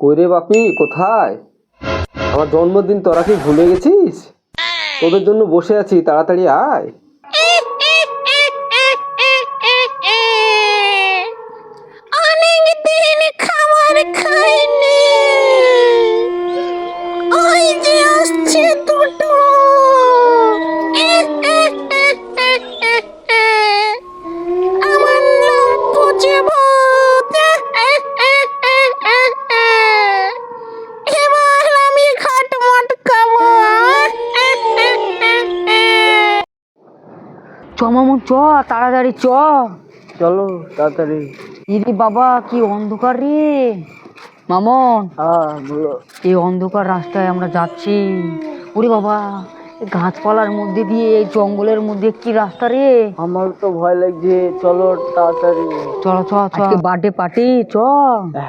কই রে বাপি, কোথায়? আমার জন্মদিন তোরা কি ভুলে গেছিস? তোদের জন্য বসে আছি, তাড়াতাড়ি আয়। মামু চ তাড়াতাড়ি চ। চলো তাড়াতাড়ি। ইরি বাবা কি অন্ধকার রে। মামন হ্যাঁ বলো। এই অন্ধকার রাস্তায় আমরা যাচ্ছি। ওরে বাবা গাছপালার মধ্যে দিয়ে এই জঙ্গলের মধ্যে কি রাস্তা রে? আমার তো ভয় লাগছে। চলো তাড়াতাড়ি। চলো চ চ বার্থডে পার্টি চ।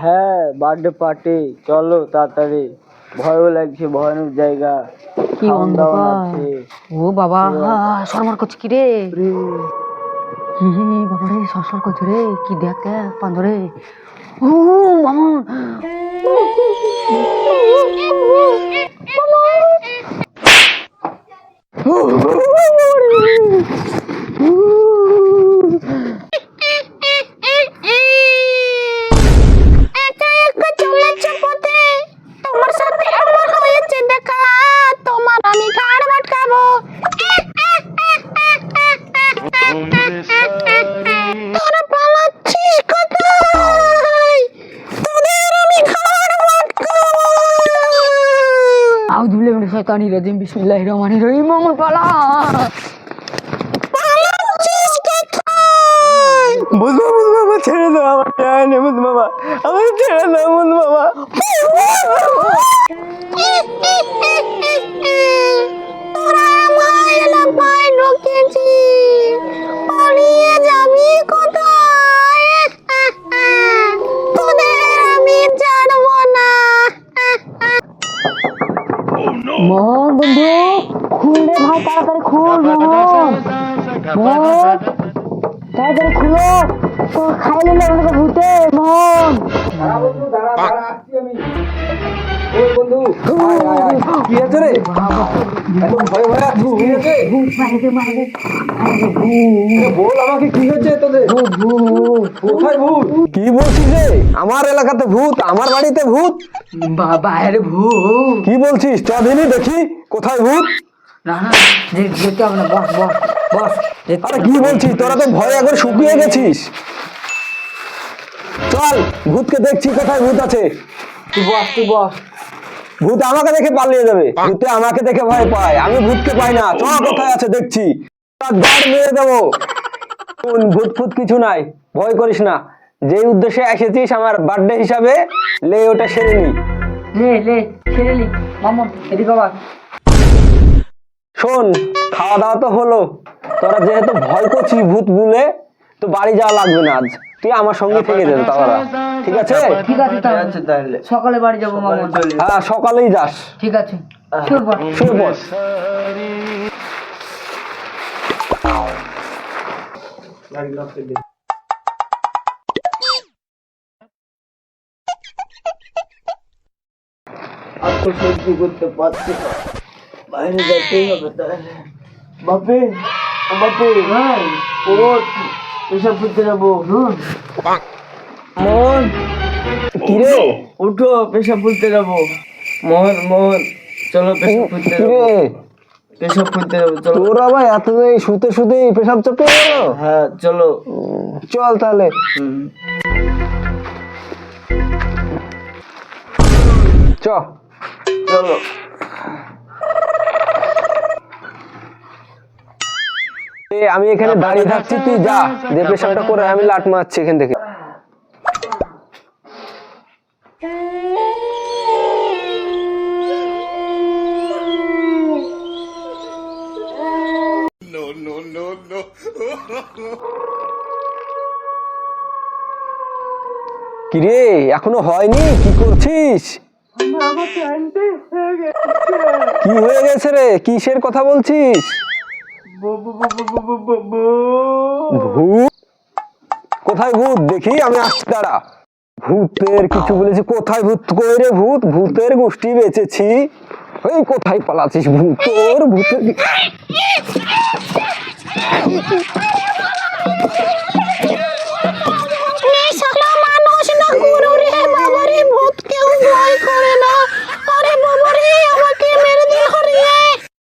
হ্যাঁ বার্থডে পার্টি চলো তাড়াতাড়ি। ভয়ও লাগছে ভয়ানক জায়গা। কি অন্ধকার ও বাবা সরমার করছে কি রে বাবা রে সরসর করছে রে কি দেখ দেখ পান্দরে ও মামন একা শাইতানির রাজিম, বিসমিল্লাহির রহমানির রহিম মামন পালা। বুঝব বুঝব ছেড়ে দাও, আমার বাবা আমার ছেড়ে দাও বুঝব বাবা তাড়াতাড়ি খুল মোহন তাড়াতাড়ি খুলো। তো খাইলে আমাকে ভূতে আয়। কি ভূত বলছিস রে? আমার এলাকাতে ভূত আমার বাড়িতে ভূত? বাইরে ভূত। কি বলছিস? দেখি কোথায় ভূত? না না যেতে হবে না বস বস বস। আরে কি বলছিস? তোরা তো ভয়ে একবার শুকিয়ে গেছিস। চল ভূতকে দেখছি কোথায় ভূত আছে। তুই বস তুই বস। ভূত আমাকে দেখে পালিয়ে যাবে। ভূতে আমাকে দেখে ভয় পায়। আমি ভূতকে পাই না। চ কোথায় আছে দেখছি। তার গাড় মেরে দেবো ভূত ফুত কিছু নাই। ভয় করিস না। যে উদ্দেশ্যে এসেছিস আমার বার্থডে হিসাবে লে ওটা সেরে নি। লে লে ছেড়ে লি। মামন এদিকে আবার। শোন খাওয়া দাওয়া তো হলো। তোরা যেহেতু ভয় করছিস ভূত বলে তো বাড়ি যাওয়া লাগবে না আজ। তুই আমার সঙ্গে থেকে যাবে তারা ঠিক আছে? ঠিক আছে তাহলে সকালে বাড়ি যাব হ্যাঁ সকালেই যাস। ঠিক আছে। আর তো সহ্য করতে পারছি না। বাইরে যেতেই হবে তাহলে বাপে বাপে ভাই ওঠ পেশাব করতে যাব মন কিরে উঠো পেশাব করতে যাব মোহন মোহন চলো পেশাব করতে যাব পেশাব করতে যাব চলো তোর আবার এত এই শুতে শুতে পেশাব চাপে গেল হ্যাঁ চলো চল তাহলে চ চলো আমি এখানে দাঁড়িয়ে থাকছি তুই যা। যে পেশাবটা করে আমি লাট মারছি এখান থেকে। কিরে এখনও হয়নি? কি করছিস? কি হয়ে গেছে রে? কিসের কথা বলছিস? ভূত। কোথায় ভূত? দেখি, আমি আসছি তারা ভূতের কিছু বলেছি, কোথায় ভূত? কই রে ভূত, ভূতের গোষ্ঠী বেঁচেছি। ওই কোথায় পালাচ্ছিস ভূত? তোর ভূতের